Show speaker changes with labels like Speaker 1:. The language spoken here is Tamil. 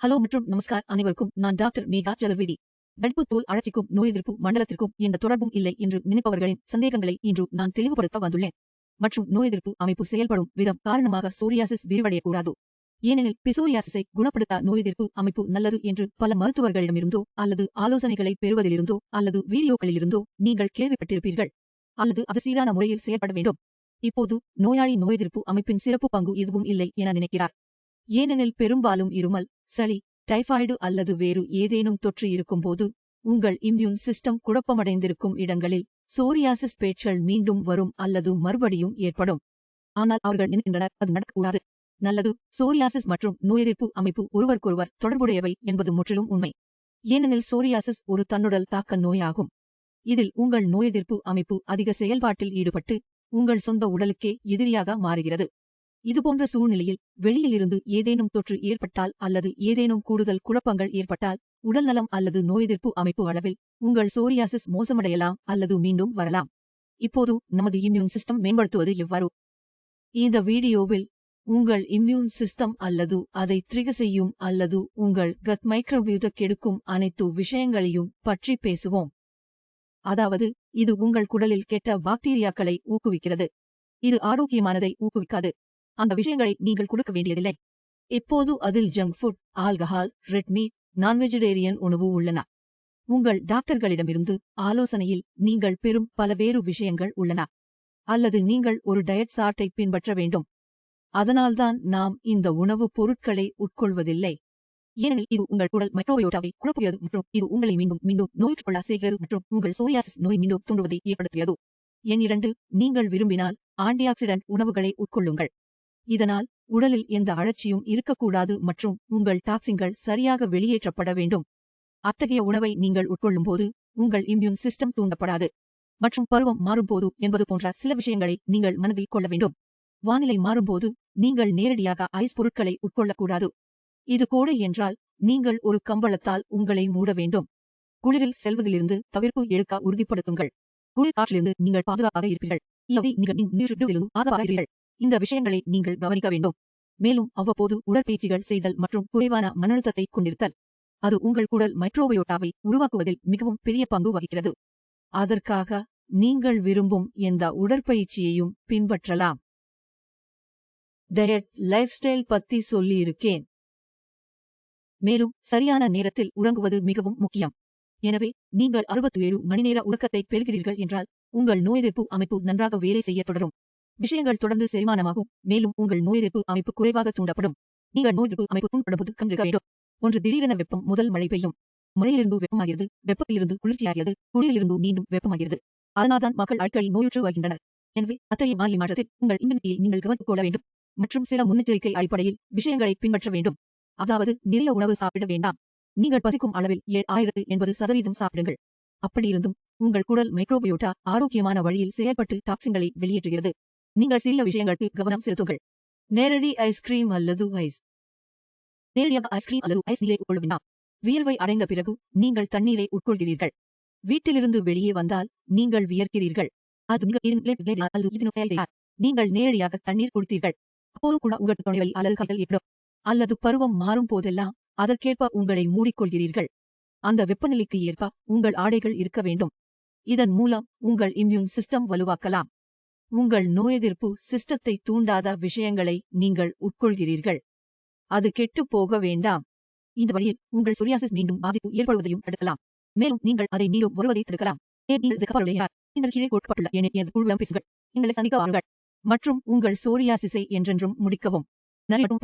Speaker 1: ஹலோ மற்றும் நமஸ்கார் அனைவருக்கும். நான் டாக்டர் மேகா சதுர்வேதி வெடிப்பு தோல் அழற்சிக்கும் நோய் எதிர்ப்பு மண்டலத்திற்கும் எந்த தொடர்பும் இல்லை என்று நினைப்பவர்களின் சந்தேகங்களை இன்று நான் தெளிவுபடுத்த வந்துள்ளேன். மற்றும் நோய் எதிர்ப்பு அமைப்பு செயல்படும் விதம் காரணமாக சோரியாசிஸ் விரிவடையக்கூடாது. ஏனெனில் பிசோரியாசிஸை குணப்படுத்த நோய் எதிர்ப்பு அமைப்பு நல்லது என்று பல மருத்துவர்களிடமிருந்தோ அல்லது ஆலோசனைகளை பெறுவதிலிருந்தோ அல்லது வீடியோக்களிலிருந்தோ நீங்கள் கேள்விப்பட்டிருப்பீர்கள். அல்லது அது சீரான முறையில் செயல்பட வேண்டும். இப்போது நோயாளி நோய் எதிர்ப்பு அமைப்பின் சிறப்பு பங்கு எதுவும் இல்லை என நினைக்கிறார். ஏனெனில் பெரும்பாலும் இருமல் சளி டைபாய்டு அல்லது வேறு ஏதேனும் தொற்று இருக்கும்போது உங்கள் இம்யூன் சிஸ்டம் குழப்பமடைந்திருக்கும் இடங்களில் சோரியாசிஸ் பேச்சுகள் மீண்டும் வரும் அல்லது மறுபடியும் ஏற்படும். ஆனால் அவர்கள் நினைக்கின்றனர் அது நடக்கக்கூடாது. நல்லது சோரியாசிஸ் மற்றும் நோயெதிர்ப்பு அமைப்பு ஒருவருக்கொருவர் தொடர்புடையவை என்பது முற்றிலும் உண்மை. ஏனெனில் சோரியாசிஸ் ஒரு தன்னுடல் தாக்க நோயாகும். இதில் உங்கள் நோயெதிர்ப்பு அமைப்பு அதிக செயல்பாட்டில் ஈடுபட்டு உங்கள் சொந்த உடலுக்கே எதிரியாக மாறுகிறது. இதுபோன்ற சூழ்நிலையில் வெளியிலிருந்து ஏதேனும் தொற்று ஏற்பட்டால் அல்லது ஏதேனும் கூடுதல் குழப்பங்கள் ஏற்பட்டால் உடல்நலம் அல்லது நோயெதிர்ப்பு அமைப்பு அளவில் உங்கள் சோரியாசிஸ் மோசமடையலாம் அல்லது மீண்டும் வரலாம். இப்போது நமது இம்யூன் சிஸ்டம் மேம்படுத்துவது எவ்வாறு? இந்த வீடியோவில் உங்கள் இம்யூன் சிஸ்டம் அல்லது அதை த்ரிக செய்யும் அல்லது உங்கள் கத் மைக்ரோபியூத கெடுக்கும் அனைத்து விஷயங்களையும் பற்றி பேசுவோம். அதாவது இது உங்கள் குடலில் கெட்ட பாக்டீரியாக்களை ஊக்குவிக்கிறது. இது ஆரோக்கியமானதை ஊக்குவிக்காது. அந்த விஷயங்களை நீங்கள் கொடுக்க வேண்டியதில்லை. இப்போது அதில் junk food alcohol red meat non vegetarian உணவு உள்ளன. உங்கள் டாக்டர்களிடமிருந்து ஆலோசனையில் நீங்கள் பெறும் பலவேறு விஷயங்கள் உள்ளன. அல்லது நீங்கள் ஒரு டயட் சார்ட்டை பின்பற்ற வேண்டும். அதனால்தான் நாம் இந்த உணவுப் பொருட்களை உட்கொள்வதில்லை. ஏனெனில் இது உங்கள் குடல் மைக்ரோபயோட்டாவை குழப்புகிறது மற்றும் இது உங்களை மீண்டும் மீண்டும் நோயுற்றுக்கொள்ள செய்கிறது மற்றும் உங்கள் சோரியாசிஸ் நோய் மீண்டும் தூண்டுவதை ஏற்படுத்துகிறது. எண் இரண்டு நீங்கள் விரும்பினால் ஆன்டிஆக்சிடென்ட் உணவுகளை உட்கொள்ளுங்கள். இதனால் உடலில் எந்த அழற்சியும் இருக்கக்கூடாது மற்றும் உங்கள் டாக்ஸின்கள் சரியாக வெளியேற்றப்பட வேண்டும். அத்தகைய உணவை நீங்கள் உட்கொள்ளும்போது உங்கள் இம்யூன் சிஸ்டம் தூண்டப்படாது மற்றும் பருவம் மாறும்போது என்பது போன்ற சில விஷயங்களை நீங்கள் மனதில் கொள்ள வேண்டும். வானிலை மாறும்போது நீங்கள் நேரடியாக ஐஸ் பொருட்களை உட்கொள்ளக்கூடாது. இது கோடை என்றால் நீங்கள் ஒரு கம்பளத்தால் உங்களை மூட வேண்டும். குளிரில் செல்வதிலிருந்து தவிர்ப்பு எடுக்க உறுதிப்படுத்துங்கள். குளிர் காற்றிலிருந்து நீங்கள் பாதுகாப்பாக இருப்பீர்கள். இவை நீங்கள் பாதுகாப்பாக இருப்பீர்கள். இந்த விஷயங்களை நீங்கள் கவனிக்க வேண்டும். மேலும் அவ்வப்போது உடற்பயிற்சிகள் செய்தல் மற்றும் குறைவான மனழுத்தத்தை கொண்டிருத்தல். அது உங்கள் குடல் மைக்ரோபயோட்டாவை உருவாக்குவதில் மிகவும் பெரிய பங்கு வகிக்கிறது. அதற்காக நீங்கள் விரும்பும் எந்த உடற்பயிற்சியையும் பின்பற்றலாம். டயட் லைஃப் ஸ்டைல் பத்தி சொல்லியிருக்கேன். மேலும் சரியான நேரத்தில் உறங்குவது மிகவும் முக்கியம். எனவே நீங்கள் அறுபத்தி ஏழு மணி நேர உறக்கத்தை பெறுகிறீர்கள் என்றால் உங்கள் நோய் எதிர்ப்பு அமைப்பு நன்றாக வேலை செய்ய தொடரும். விஷயங்கள் தொடர்ந்து செரிமானமாகும். மேலும் உங்கள் நோய் எதிர்ப்பு அமைப்பு குறைவாக தூண்டப்படும். நீங்கள் நோய் எதிர்ப்பு அமைப்பு தூண்டப்படும்போது கண்டிருக்க வேண்டும் ஒன்று திடீரென வெப்பம் முதல் மழை பெய்யும். மழையிலிருந்து வெப்பமாகிறது வெப்பத்திலிருந்து குளிர்ச்சியாகிறது குளிரிலிருந்து மீண்டும் வெப்பமாகிறது. அதனால்தான் மக்கள் அடிக்கடி நோயுற்று வருகின்றனர். எனவே அத்தகைய வானிலை மாற்றத்தில் உங்கள் இம்யூனிட்டியை நீங்கள் கவனித்துக் கொள்ள வேண்டும். மற்றும் சில முன்னெச்சரிக்கை அடிப்படையில் விஷயங்களை பின்பற்ற வேண்டும். அதாவது நிறைய உணவு சாப்பிட வேண்டாம். நீங்கள் பசிக்கும் அளவில் ஏழு ஆயிரத்து எண்பது சதவீதம் சாப்பிடுங்கள். அப்படியிருந்தும் உங்கள் குடல் மைக்ரோபயோட்டா ஆரோக்கியமான வழியில் செயல்பட்டு டாக்ஸின்களை வெளியேற்றுகிறது. நீங்கள் சிறிய விஷயங்களுக்கு கவனம் செலுத்துங்கள். நேரடி ஐஸ்கிரீம் அல்லது ஐஸ் நேரடியாக ஐஸ்கிரீம் அல்லது ஐஸ் நீரை உட்கொள்ள வேண்டாம். வியர்வை அடைந்த பிறகு நீங்கள் தண்ணீரை உட்கொள்கிறீர்கள். வீட்டிலிருந்து வெளியே வந்தால் நீங்கள் வியர்க்கிறீர்கள். அது நீங்கள் நேரடியாக தண்ணீர் குடித்தீர்கள். அப்போது கூட உங்கள் தொலைவலி அல்லது காய்ச்சல் ஏற்படும். அல்லது பருவம் மாறும் போதெல்லாம் அதற்கேற்ப உங்களை மூடிக்கொள்கிறீர்கள். அந்த வெப்பநிலைக்கு ஏற்ப உங்கள் ஆடைகள் இருக்க வேண்டும். இதன் மூலம் உங்கள் இம்யூன் சிஸ்டம் வலுவாக்கலாம். உங்கள் நோயெதிர்ப்பு சிஸ்டத்தை தூண்டாத விஷயங்களை நீங்கள் உட்கொள்கிறீர்கள். அது கெட்டுப் போக வேண்டாம். இந்த வழியில் உங்கள் சொரியாசிஸ் மீண்டும் பாதிப்பு ஏற்படுவதையும் தடுக்கலாம். மேலும் நீங்கள் அதை மீண்டும் வருவதை தடுக்கலாம். நீங்கள் கீழே கொடுக்கப்பட்டுள்ள எனது குழுவிடம் பேசுங்கள் எங்களை சந்திக்க வாருங்கள். மற்றும் உங்கள் சோரியாசிஸை என்றென்றும் முடிக்கவும். நன்றி மற்றும்